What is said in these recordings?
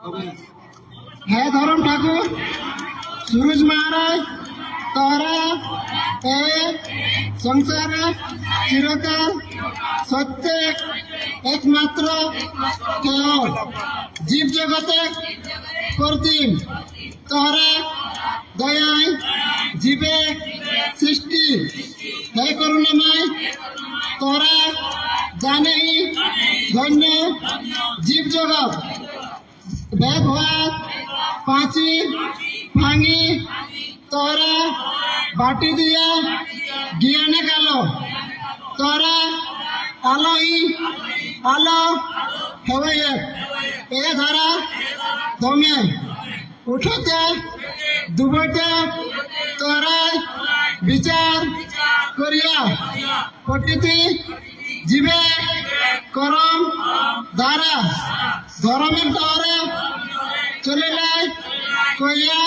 হে ধরম ঠাকুর, সুরজ মহারাজ তোরা এ, সংসারে, চিরকাল, সত্য একমাত্র কেউ জীব জগতে প্রতিম। তোরা দয়ায় জীবে সৃষ্টি। হে করুণাময় তোরা জানেই ধন্য জীব জগৎ। ব্যবহার পাঁচি, ভাঙি, তোরা, বাটি দিয়া জ্ঞানে গেল তোরা আলোই আলো হেবে এ ধারা দমে। উঠতে, দুবটে তোরা বিচার করিয়া। পটিতে জীবে, করম, দ্বারা। ধর্মের দ্বারা চলিলে কইয়া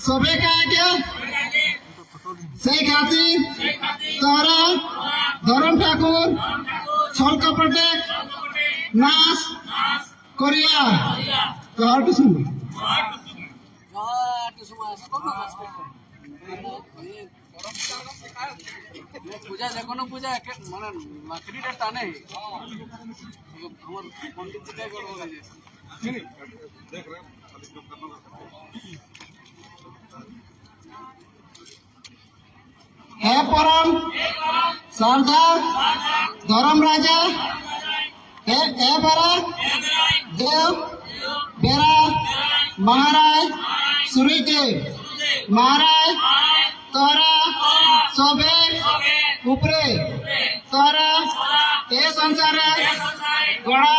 সবে কাকে? সেই খাতির তোরা ধরম ঠাকুর ছল কপটে নাচ করিয়া তোর কি শুনবি পূজা যে কোনো পূজা মানে লাকড়িটা টানে। আমার পন্ডিত জিটাই করব হে পরম শ্রদ্ধা ধরম রাজা, হে হে বেড়া দেব, বেড়া, মহারাজ সুরিদেব মহারাজ তোরা সবে উপরে। তোরা এ সংসারে গড়া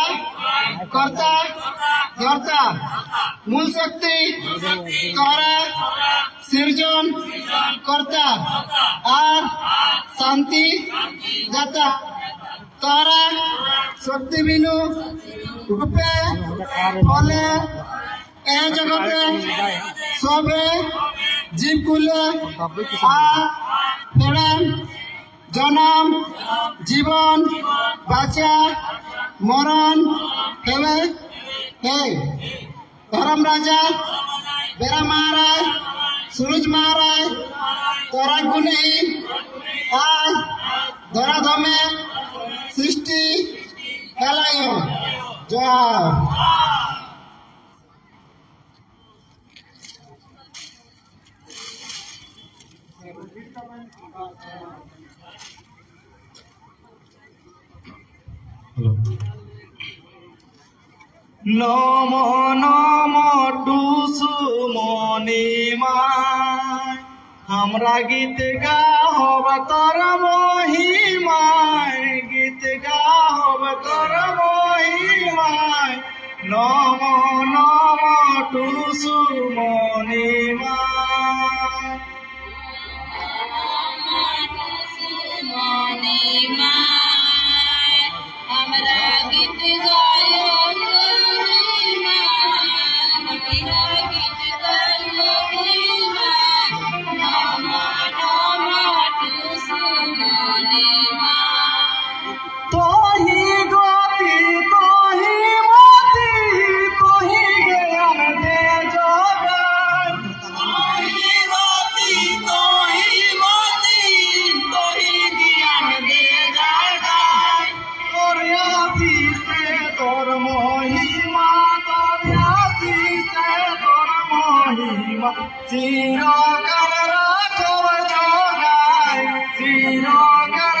কর্তা ধর্তা। মূল শক্তি তোরা সৃজন কর্তা। আর শান্তি দাতা। তারা শক্তি বিনু রূপে ফলে এ জগতে সবে আর প্রেম, জনম, জীবন, বাঁচা, মরণ হেবে হে। ধরম রাজা বেড়া মহারাজ, সুরজ মহারাজ, তোরা গুণে, আজ ধরা ধমে সৃষ্টি খেলাই জয়। নম নম টুসু মণিমায় আমরা গীত গাহব তর মহিমায় গীত গাহব তর মহিমায় নম নম টুসু মণিমায় চিরকাল রাখব জগায় চিরকাল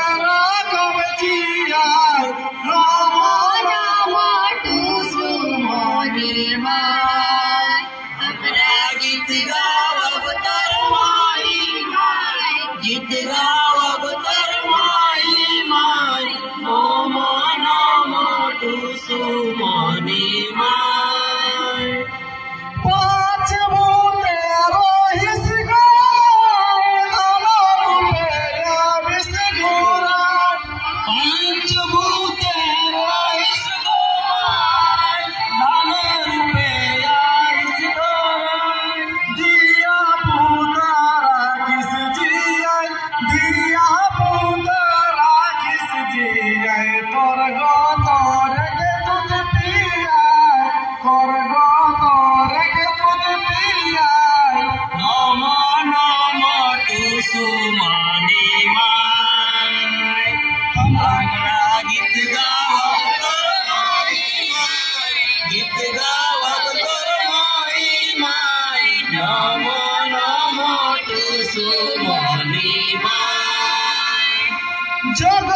সুমনে জগ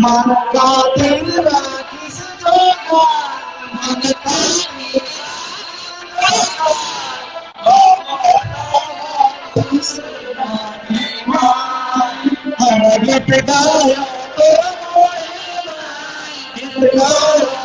मन का दिल किस जोगा मन का हर गीत गाया तेरा Bye.